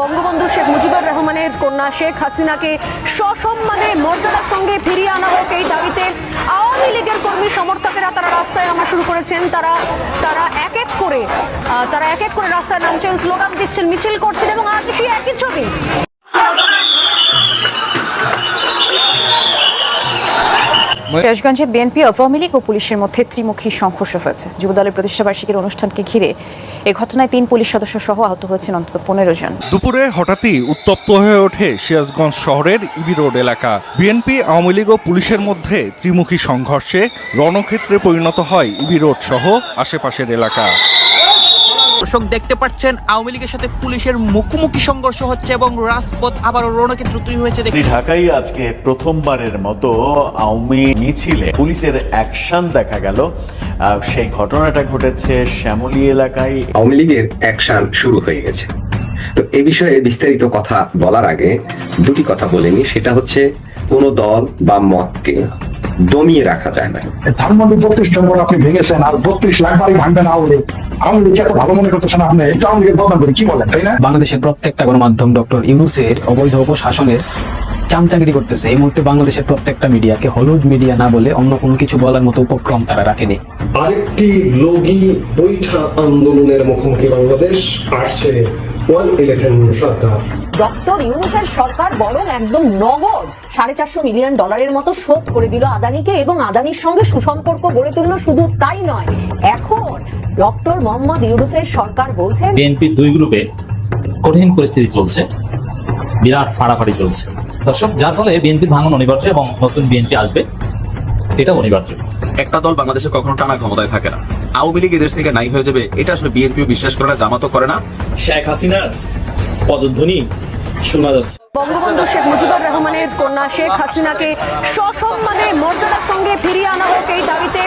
বঙ্গবন্ধু শেখ মুজিবুর রহমানের কন্যা শেখ হাসিনাকে সসম্মানে মর্যাদার সঙ্গে ফিরিয়ে আনা হোক এই দাবিতে আওয়ামী লীগের কর্মী সমর্থকেরা তারা রাস্তায় নামা শুরু করেছেন। তারা তারা এক এক করে তারা এক এক করে রাস্তায় নামছেন, স্লোগান দিচ্ছেন, মিছিল করছেন এবং আজ সেই একই ছবি। সিরাজগঞ্জে বিএনপি আওয়ামী লীগ ও পুলিশের মধ্যে ত্রিমুখী সংঘর্ষ হয়েছে। যুবদলের প্রতিষ্ঠাবার্ষিকীর অনুষ্ঠানকে ঘিরে এ ঘটনায় তিন পুলিশ সদস্য সহ আহত হয়েছেন অন্তত পনেরো জন। দুপুরে হঠাৎই উত্তপ্ত হয়ে ওঠে সিরাজগঞ্জ শহরের ইবি রোড এলাকা। বিএনপি আওয়ামী লীগ ও পুলিশের মধ্যে ত্রিমুখী সংঘর্ষে রণক্ষেত্রে পরিণত হয় ইবি রোড সহ আশেপাশের এলাকা। দর্শক দেখতে পাচ্ছেন আওয়ামী লীগের সাথে পুলিশের মুখোমুখি সংঘর্ষ হচ্ছে এবং রাজপথ আবারও রণক্ষেত্র তৈরি হয়েছে ঢাকায় আজকে প্রথমবারের মতো আওয়ামী মিছিলে পুলিশের অ্যাকশন দেখা গেল। সেই ঘটনাটা ঘটেছে শ্যামলী এলাকায়। আওয়ামী লীগের অ্যাকশন শুরু হয়ে গেছে। তো এ বিষয়ে বিস্তারিত কথা বলার আগে দুটি কথা বলে নি সেটা হচ্ছে কোন দল বা মতকে দমিয়ে রাখা যায় না। ধানমন্ডি বত্রিশ নম্বর আপনি ভেঙেছেন আর বত্রিশ লাখ বাড়ি ভাঙবেন আওয়ামী লীগ আওয়ামী লীগ এত ভালো মনে করতেছেন আপনি? এটা আওয়ামী লীগের বদনাম করে কি বলেন তাই না? বাংলাদেশের প্রত্যেকটা গণমাধ্যম ডক্টর ইউনুসের অবৈধ উপশাসনের চামচাগিরি করতেছে। এই মুহূর্তে বাংলাদেশের প্রত্যেকটা মিডিয়াকে হলুদ মিডিয়া না বলে অন্য কোনো কিছু বলার মতো উপক্রম তারা রাখেনি। আরেকটি লগি বৈঠা আন্দোলনের মুখোমুখি বাংলাদেশ আসছে ওয়ান ইলেভেন সরকার। ডক্টর ইউনুসের সরকার বরং একদম নগদ সাড়ে চারশো মিলিয়ন ডলারের মতো শোধ করে দিল আদানিকে এবং আদানির সঙ্গে সুসম্পর্ক গড়ে তুললো শুধু তাই নয় এখন ডক্টর মোহাম্মদ ইউনুসের সরকার বলছেন বিএনপির দুই গ্রুপে কঠিন পরিস্থিতি চলছে। বিরাট ফাড়াফাড়ি চলছে। দর্শক যার ফলে বিএনপির ভাঙন অনিবার্য এবং নতুন বিএনপি আসবে এটা অনিবার্য। একটা দল বাংলাদেশে কখনো টানা ক্ষমতায় থাকে না। আওয়ামী লীগ এদেশ থেকে নাই হয়ে যাবে এটা আসলে বিএনপিও বিশ্বাস করে না জামাতও করে না। শেখ হাসিনার পদধ্বনি শোনা যাচ্ছে। বঙ্গবন্ধু শেখ মুজিবুর রহমানের কন্যা শেখ হাসিনাকে সসম্মানে মর্যাদার সঙ্গে ফিরিয়ে আনা হোক এই দাবিতে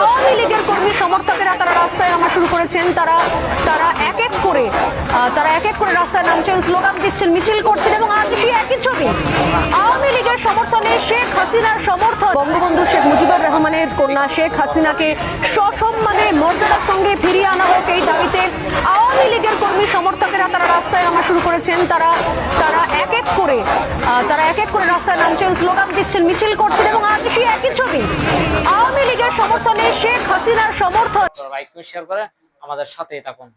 আওয়ামী লীগের কর্মী সমর্থকেরা তারা রাস্তায় নামা শুরু করেছেন। তারা তারা এক এক করে তারা এক এক করে রাস্তায় নামছেন স্লোগান দিচ্ছেন মিছিল করছেন এবং আজ সেই একই ছবি। আওয়ামী লীগের সমর্থনে শেখ হাসিনার সমর্থন বঙ্গবন্ধু শেখ মুজিবুর রহমানের কন্যা শেখ হাসিনাকে সসম্মানে সঙ্গে ফিরিয়ে আনা হোক এই দাবিতে আওয়ামী লীগের কর্মী সমর্থকেরা তারা রাস্তায় নামা শুরু করেছেন। তারা তারা এক এক করে তারা এক এক করে রাস্তায় নামছেন স্লোগান দিচ্ছেন মিছিল করছেন এবং আজ সেই একই ছবি। আওয়ামী লীগের সমর্থনে শেখ হাসিনার সমর্থন। শেয়ার করে আমাদের সাথেই থাকুন।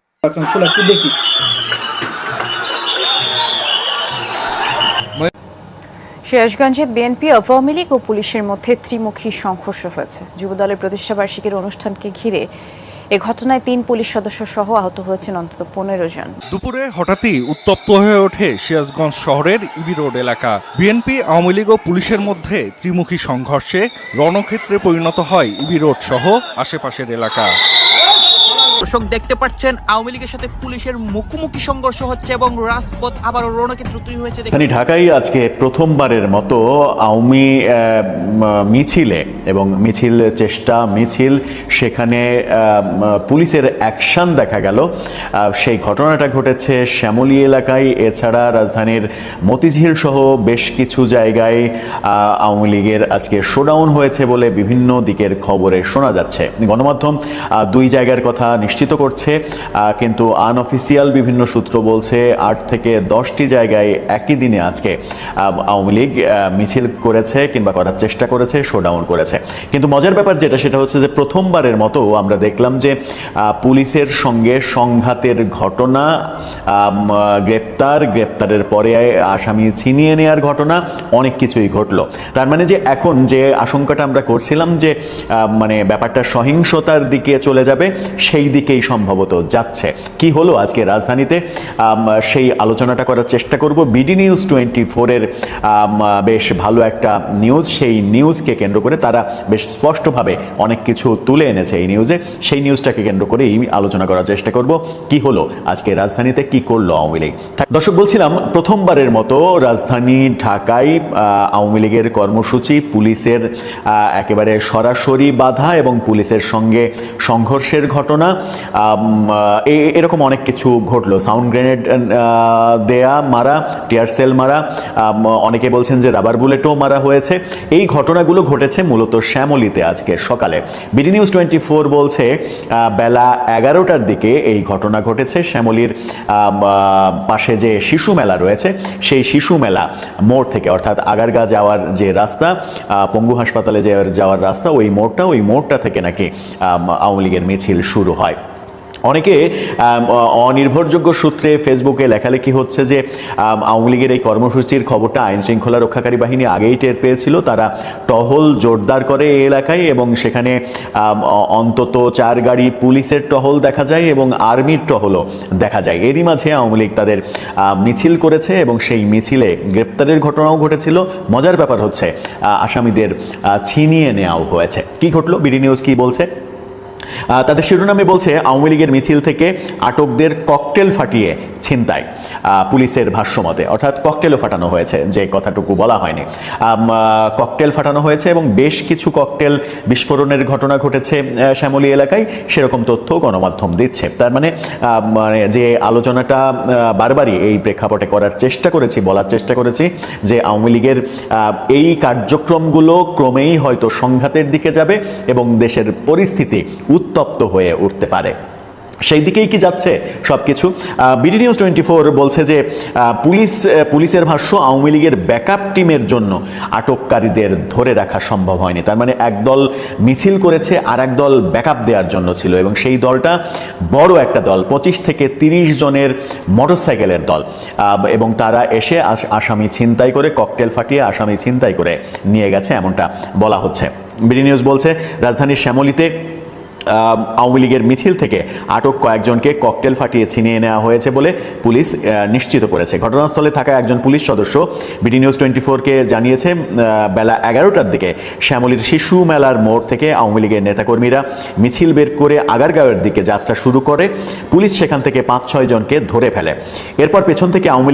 সিরাজগঞ্জে বিএনপি আওয়ামী লীগ ও পুলিশের মধ্যে ত্রিমুখী সংঘর্ষ হয়েছে। যুবদলের প্রতিষ্ঠাবার্ষিকীর অনুষ্ঠানকে ঘিরে এ ঘটনায় তিন পুলিশ সদস্য সহ আহত হয়েছেন অন্তত পনেরো জন। দুপুরে হঠাৎই উত্তপ্ত হয়ে ওঠে সিরাজগঞ্জ শহরের ইবি রোড এলাকা। বিএনপি, আওয়ামী লীগ ও পুলিশের মধ্যে ত্রিমুখী সংঘর্ষে রণক্ষেত্রে পরিণত হয় ইবি রোড সহ আশেপাশের এলাকা। দর্শক দেখতে পাচ্ছেন, আওয়ামী লীগের সাথে পুলিশের মুখোমুখি সংঘর্ষ হচ্ছে এবং রাজপথ আবারও রণক্ষেত্র তৈরি হয়েছে এখানে ঢাকায় আজকে প্রথমবারের মতো আওয়ামী মিছিলে এবং মিছিল চেষ্টা, মিছিল, সেখানে পুলিশের অ্যাকশন দেখা গেল। সেই ঘটনাটা ঘটেছে শ্যামলী এলাকায়। এছাড়া রাজধানীর মতিঝিল সহ বেশ কিছু জায়গায় আওয়ামী লীগের আজকে শোডাউন হয়েছে বলে বিভিন্ন দিকের খবরে শোনা যাচ্ছে। গণমাধ্যম দুই জায়গার কথা নিশ্চিত করছে কিন্তু আনঅফিসিয়াল বিভিন্ন সূত্র বলছে আট থেকে দশটি জায়গায় একই দিনে আজকে আওয়ামী লীগ মিছিল করেছে কিংবা করার চেষ্টা করেছে শোডাউন করেছে। কিন্তু মজার ব্যাপার যেটা, সেটা হচ্ছে যে প্রথমবারের মতো আমরা দেখলাম যে পুলিশের সঙ্গে সংঘাতের ঘটনা গ্রেপ্তার, গ্রেপ্তারের পরে আসামি ছিনিয়ে নেওয়ার ঘটনা, অনেক কিছুই ঘটলো। তার মানে যে এখন যে আশঙ্কাটা আমরা করছিলাম যে মানে ব্যাপারটা সহিংসতার দিকে চলে যাবে, সেই দিকেই সম্ভবত যাচ্ছে। কি হলো আজকে রাজধানীতে? সেই আলোচনাটা করার চেষ্টা করব। বিডি নিউজ টোয়েন্টি ফোরের বেশ ভালো একটা নিউজ। সেই নিউজকে কেন্দ্র করে তারা বেশ স্পষ্টভাবে অনেক কিছু তুলে এনেছে এই নিউজে। সেই নিউজটাকে কেন্দ্র করে এই আলোচনা করার চেষ্টা করব। কি হলো আজকে রাজধানীতে? কি করল আওয়ামী লীগ? দর্শক, বলছিলাম প্রথমবারের মতো রাজধানী ঢাকায় আওয়ামী লীগের কর্মসূচি, পুলিশের একেবারে সরাসরি বাধা এবং পুলিশের সঙ্গে সংঘর্ষের ঘটনা। এরকম অনেক কিছু ঘটলো। সাউন্ড গ্রেনেড দেয়া, মারা, টিয়ার সেল মারা অনেকে বলছেন যে রাবার বুলেটও মারা হয়েছে। এই ঘটনাগুলো ঘটেছে মূলত শ্যামলিতে আজকে সকালে। বিডি নিউজ টোয়েন্টি ফোর বলছে বেলা এগারোটার দিকে এই ঘটনা ঘটেছে। শ্যামলির পাশে যে শিশু মেলা রয়েছে, সেই শিশু মেলা মোড় থেকে, অর্থাৎ আগারগা যাওয়ার যে রাস্তা পঙ্গু হাসপাতালে যাওয়ার রাস্তা, ওই মোড়টা ওই মোড়টা থেকে নাকি আওয়ামী লীগের মিছিল শুরু হয়। অনেকে অনির্ভরযোগ্য সূত্রে ফেসবুকে লেখালেখি হচ্ছে যে আওয়ামী লীগের এই কর্মসূচির খবরটা আইন শৃঙ্খলা রক্ষাকারী বাহিনী আগেই টের পেয়েছিল। তারা টহল জোরদার করে এই এলাকায় এবং সেখানে অন্তত চার গাড়ি পুলিশের টহল দেখা যায় এবং আর্মির টহলও দেখা যায়। এরই মাঝে আওয়ামী লীগ তাদের মিছিল করেছে এবং সেই মিছিলে গ্রেপ্তারের ঘটনাও ঘটেছিল। মজার ব্যাপার হচ্ছে আসামিদের ছিনিয়ে নেওয়াও হয়েছে। কি ঘটলো? বিডি নিউজ কি বলছে? তাদের শিরোনামে বলছে আওয়ামী লীগের মিছিল থেকে আটকদের ককটেল ফাটিয়ে ছিনতাই পুলিশের ভাষ্যমতে। অর্থাৎ ককটেলও ফাটানো হয়েছে, যে কথাটুকু বলা হয়নি। ককটেল ফাটানো হয়েছে এবং বেশ কিছু ককটেল বিস্ফোরণের ঘটনা ঘটেছে শ্যামলী এলাকায়। সেরকম তথ্য গণমাধ্যম দিচ্ছে। তার মানে মানে যে আলোচনাটা বারবারই এই প্রেক্ষাপটে করার চেষ্টা করেছি, বলার চেষ্টা করেছি, যে আওয়ামী লীগের এই কার্যক্রমগুলো ক্রমেই হয়তো সংঘাতের দিকে যাবে এবং দেশের পরিস্থিতি উত্তপ্ত হয়ে উঠতে পারে। সেই দিকেই কি যাচ্ছে সবকিছু? বিডি নিউজ টোয়েন্টি ফোর বলছে যে পুলিশ পুলিশের ভাষ্য, আওয়ামী লীগের ব্যাকআপ টিমের জন্য আটককারীদের ধরে রাখা সম্ভব হয়নি। তার মানে একদল মিছিল করেছে আর একদল ব্যাকআপ দেওয়ার জন্য ছিল এবং সেই দলটা বড় একটা দল, পঁচিশ থেকে তিরিশ জনের মোটরসাইকেলের দল। এবং তারা এসে আস- আসামি ছিনতাই করে ককটেল ফাটিয়ে আসামি ছিনতাই করে নিয়ে গেছে, এমনটা বলা হচ্ছে। বিডি নিউজ বলছে, রাজধানীর শ্যামলীতে আওয়ামী লীগের মিছিল থেকে আটক কয়েকজনকে ককটেল ফাটিয়ে ছিনিয়ে নেওয়া হয়েছে বলে পুলিশ নিশ্চিত করেছে। ঘটনাস্থলে থাকা একজন পুলিশ সদস্য বিডি নিউজ টোয়েন্টি ফোরকে জানিয়েছে বেলা এগারোটার দিকে শ্যামলীর শিশু মেলার মোড় থেকে আওয়ামী লীগের নেতাকর্মীরা মিছিল বের করে আগারগাঁওয়ের দিকে যাত্রা শুরু করে। পুলিশ সেখান থেকে পাঁচ ছয় জনকে ধরে ফেলে। এরপর পেছন থেকে আওয়ামী